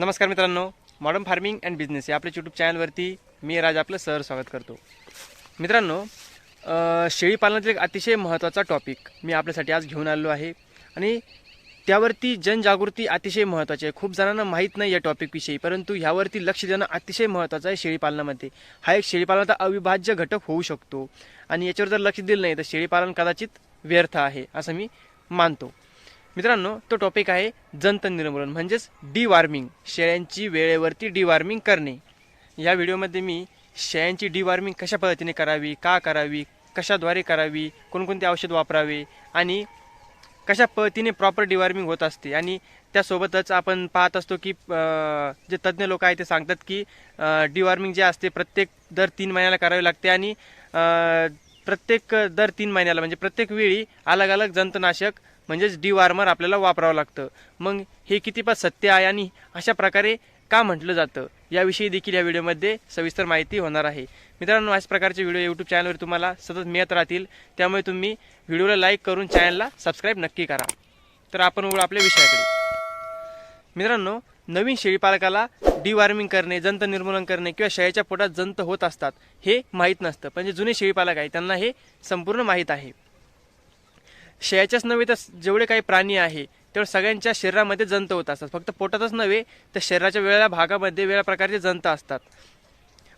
नमस्कार मित्रांनो modern farming and business या आपल्या यूट्यूब चॅनलवरती मी राज आपलं सर स्वागत करतो. मित्रांनो शेळीपालनातील एक अतिशय महत्त्वाचा टॉपिक मी आपल्यासाठी आज घेऊन आलेलो आहे. आणि त्यावरती जनजागृती अतिशय महत्त्वाची आहे. खूप जणांना माहीत नाही या टॉपिकविषयी परंतु ह्यावरती लक्ष देणं अतिशय महत्त्वाचं आहे शेळीपालनामध्ये हा एक शेळीपालनाचा अविभाज्य घटक होऊ शकतो. आणि याच्यावर जर लक्ष दिलं नाही तर शेळीपालन कदाचित व्यर्थ आहे असं मी मानतो. मित्रांनो तो टॉपिक आहे जंत निर्मूलन म्हणजेच डी वॉर्मिंग शेळ्यांची वेळेवरती डी वॉर्मिंग करणे. या व्हिडिओमध्ये मी शेळ्यांची डी वॉर्मिंग कशा पद्धतीने करावी का करावी कशाद्वारे करावी कोणकोणते औषध वापरावे आणि कशा पद्धतीने प्रॉपर डिवॉर्मिंग होत असते आणि त्यासोबतच आपण पाहत असतो की जे तज्ज्ञ लोक आहेत ते सांगतात की डिवॉर्मिंग जे असते प्रत्येक दर तीन महिन्याला करावे लागते आणि प्रत्येक दर तीन महिन्याला म्हणजे प्रत्येक वेळी अलग अलग जंतनाशक म्हणजेच डी वार्मर आपल्याला वापरावं लागतं. मग हे किती सत्य आहे आणि अशा प्रकारे का म्हटलं जातं? याविषयी देखील या व्हिडिओमध्ये सविस्तर माहिती होणार आहे. मित्रांनो अशा प्रकारचे व्हिडिओ यूट्यूब चॅनलवर तुम्हाला सतत मिळत राहतील. त्यामुळे तुम्ही व्हिडिओला लाईक करून चॅनलला सबस्क्राईब नक्की करा. तर आपण वळू आपल्या विषयाकडे. मित्रांनो नवीन शेळीपालकाला डिवॉर्मिंग करणे जंत निर्मूलन करणे किंवा शेळीच्या पोटात जंत होत असतात हे माहीत नसतं. पण जे जुने शेळीपालक आहे त्यांना हे संपूर्ण माहीत आहे. शेळ्याच्याच नव्हे तर जेवढे काही प्राणी आहे तेवढे सगळ्यांच्या शरीरामध्ये जंत होत असतात. फक्त पोटातच नव्हे तर शरीराच्या वेगळ्या भागामध्ये वेगळ्या प्रकारचे जंत असतात.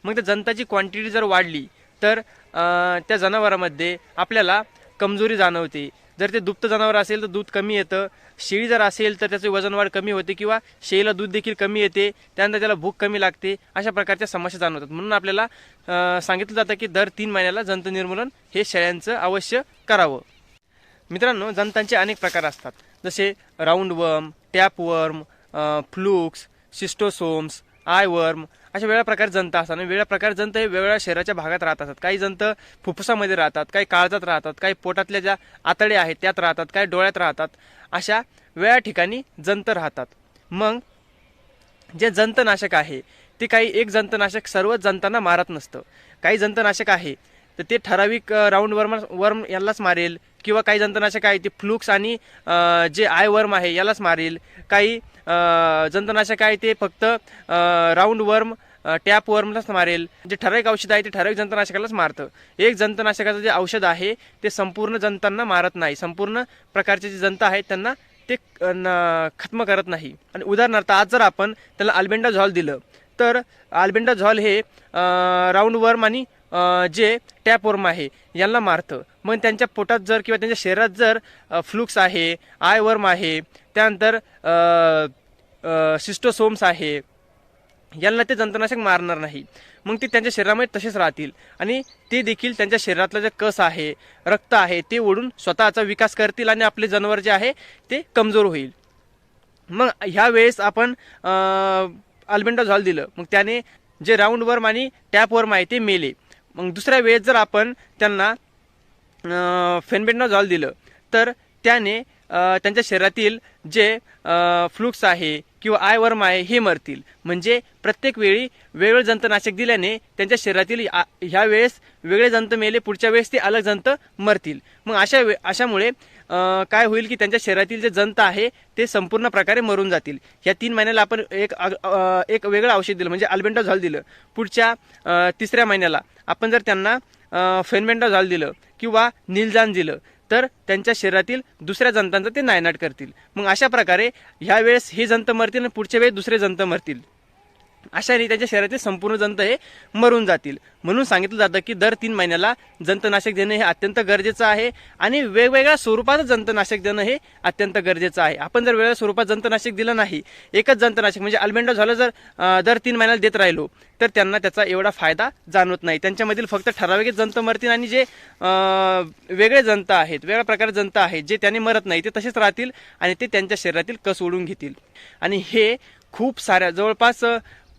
मग त्या जंताची क्वांटिटी जर वाढली तर त्या जनावरामध्ये आपल्याला कमजोरी जाणवते. जर ते दुभतं जनावर असेल तर दूध कमी येतं. शेळी जर असेल तर त्याचे वजन वाढ कमी होते किंवा शेळीला दूध देखील कमी येते. त्यानंतर त्याला भूक कमी लागते. अशा प्रकारच्या समस्या जाणवतात. म्हणून आपल्याला सांगितलं जातं की दर तीन महिन्याला जंत निर्मूलन हे शेळ्यांचं अवश्य करावं. मित्रांनो जंतांचे अनेक प्रकार असतात. जसे roundworm tapeworm flukes schistosomes eye worm अशा वेगळ्या प्रकार जंत असतात. आणि वेगळ्या प्रकार जंत हे वेगवेगळ्या शरीराच्या भागात राहत असतात. काही जंत फुफ्फुसामध्ये राहतात काही काळजात राहतात काही पोटातल्या ज्या आतडे आहेत त्यात राहतात काही डोळ्यात राहतात. अशा वेगळ्या ठिकाणी जंत राहतात. मग जे जंतनाशक आहे ते काही एक जंतनाशक सर्व जंतांना मारत नसतं. काही जंतनाशक आहे तर ते ठराविक राऊंड वर्म वर्म यालाच मारेल किंवा काही जंतनाशक आहे ते फ्लुक्स आणि जे आय वर्म आहे यालाच मारेल. काही जंतनाशक आहे ते फक्त राऊंड वर्म टॅप वर्मलाच मारेल. जे ठराविक औषध आहे ते ठराविक जंतनाशकालाच मारतं. एक जंतनाशकाचं जे औषध आहे ते संपूर्ण जंतांना मारत नाही. संपूर्ण प्रकारचे जे जंत आहेत त्यांना ते न- खत्म करत नाही. आणि उदाहरणार्थ आज जर आपण त्याला अल्बेंडा झॉल दिलं तर अल्बेंडा झॉल हे राऊंड वर्म आणि जे टॅप वर्म आहे यांना मारतं. मग त्यांच्या पोटात जर किंवा त्यांच्या शरीरात जर फ्लुक्स आहे आय वर्म आहे त्यानंतर सिस्टोसोम्स आहे यांना ते जंतनाशक मारणार नाही. मग ते त्यांच्या शरीरामध्ये तसेच राहतील. आणि ते देखील त्यांच्या शरीरातलं जे कस आहे रक्त आहे ते ओढून स्वतःचा विकास करतील आणि आपले जनावर जे आहे ते कमजोर होईल. मग ह्या वेळेस आपण अल्बेंडा झॉल दिलं. मग त्याने जे राऊंड वर्म आणि टॅप वर्म आहे ते मेले. मग दुसऱ्या वेळेस जर आपण त्यांना फेनबेंडा जॉल दिलं तर त्याने त्यांच्या शरीरातील जे फ्लुक्स आहे किंवा आय वर्म आहे हे मरतील. म्हणजे प्रत्येक वेळी वेगवेगळे जंतनाशक दिल्याने त्यांच्या शरीरातील ह्या वेळेस वेगळे जंत मेले पुढच्या वेळेस ते अलग जंत मरतील. मग अशा वे अशामुळे काय होईल की त्यांच्या शरीरातील जे जंत आहे ते संपूर्ण प्रकारे मरून जातील. या तीन महिन्याला आपण एक अग- आ, एक वेगळं औषध दिलं म्हणजे अल्बेंडॉझॉल दिलं. पुढच्या तिसऱ्या महिन्याला आपण जर त्यांना फेनबेंडा दिलं किंवा निलजान दिलं तर त्यांच्या शरीरातील दुसऱ्या जंतांचं ते नायनाट करतील. मग अशा प्रकारे ह्या वेळेस हे जंत मरतील आणि पुढच्या वेळेस दुसरे जंत मरतील. अशाने त्यांच्या शरीरातील संपूर्ण जंत हे मरून जातील. म्हणून सांगितलं जातं की दर तीन महिन्याला जंतनाशक देणं हे अत्यंत गरजेचं आहे आणि वेगवेगळ्या स्वरूपात जंतनाशक देणं हे अत्यंत गरजेचं आहे. आपण जर वेगळ्या स्वरूपात जंतनाशक दिलं नाही एकच जंतनाशक म्हणजे अल्बेंडो झालं जर दर तीन महिन्याला देत राहिलो तर त्यांना त्याचा एवढा फायदा जाणवत नाही. त्यांच्यामधील फक्त ठराविक जंत मरतील आणि जे वेगळे जंत आहेत वेगळ्या प्रकारचे जंत आहेत जे त्याने मरत नाही ते तसेच राहतील आणि ते त्यांच्या शरीरातील कस ओढून घेतील. आणि हे खूप साऱ्या जवळपास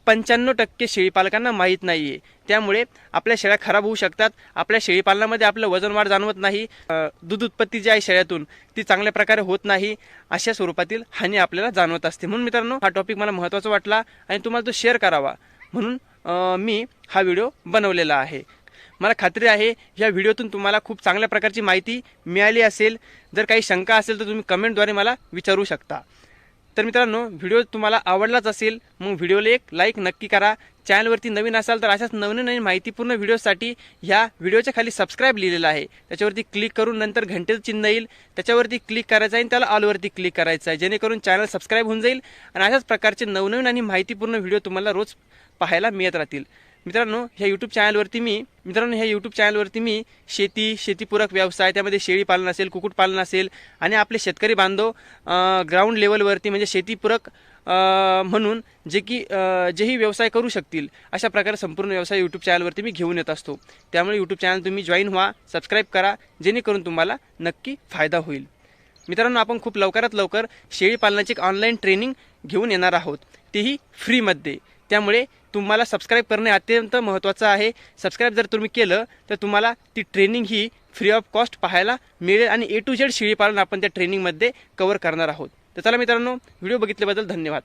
पंच्याण्णव टक्के शेळीपालकांना माहीत नाही आहे त्यामुळे आपल्या शेळ्या खराब होऊ शकतात. आपल्या शेळीपालनामध्ये आपलं वजन वाढ जाणवत नाही. दूध उत्पत्ती जी आहे शेळ्यातून ती चांगल्या प्रकारे होत नाही. अशा स्वरूपातील हानी आपल्याला जाणवत असते. म्हणून मित्रांनो हा टॉपिक मला महत्त्वाचा वाटला आणि तुम्हाला तो शेअर करावा. म्हणून मी हा व्हिडिओ बनवलेला आहे. मला खात्री आहे या व्हिडिओतून तुम्हाला खूप चांगल्या प्रकारची माहिती मिळाली असेल. जर काही शंका असेल तर तुम्ही कमेंटद्वारे मला विचारू शकता. तर मित्रांनो व्हिडिओ तुम्हाला आवडलाच असेल मग व्हिडिओला एक लाईक नक्की करा. चॅनलवरती नवीन असाल तर अशाच नवीन नवीन माहितीपूर्ण व्हिडिओसाठी ह्या व्हिडिओच्या खाली सबस्क्राईब लिहिलेलं आहे. त्याच्यावरती क्लिक करून नंतर घंटेचं चिन्ह येईल. त्याच्यावरती क्लिक करायचं आहे आणि त्याला ऑलवरती क्लिक करायचं आहे. जेणेकरून चॅनल सबस्क्राईब होऊन जाईल आणि अशाच प्रकारचे नवनवीन आणि माहितीपूर्ण व्हिडिओ तुम्हाला रोज पाहायला मिळत राहतील. मित्रांनो ह्या यूट्यूब चॅनलवरती मी मित्रांनो ह्या यूट्यूब चॅनलवरती मी शेती शेतीपूरक व्यवसाय त्यामध्ये शेळी पालन असेल कुक्कुटपालन असेल आणि आपले शेतकरी बांधव ग्राउंड लेवलवरती म्हणजे शेतीपूरक म्हणून जे की जेही व्यवसाय करू शकतील अशा प्रकारे संपूर्ण व्यवसाय यूट्यूब चॅनलवरती मी घेऊन येत असतो. त्यामुळे यूट्यूब चॅनल तुम्ही जॉईन व्हा सबस्क्राईब करा जेणेकरून तुम्हाला नक्की फायदा होईल. मित्रांनो आपण खूप लवकरात लवकर शेळी पालनाची एक ऑनलाईन ट्रेनिंग घेऊन येणार आहोत. तेही फ्रीमध्ये त्यामुळे तुम्हाला सबस्क्राईब करणे अत्यंत महत्त्वाचं आहे. सबस्क्राईब जर तुम्ही केलं तर तुम्हाला ती ट्रेनिंग ही फ्री ऑफ कॉस्ट पाहायला मिळेल आणि ए टू झेड शिळी पालन आपण त्या ट्रेनिंगमध्ये कवर करणार आहोत. तर चला मित्रांनो व्हिडिओ बघितल्याबद्दल धन्यवाद.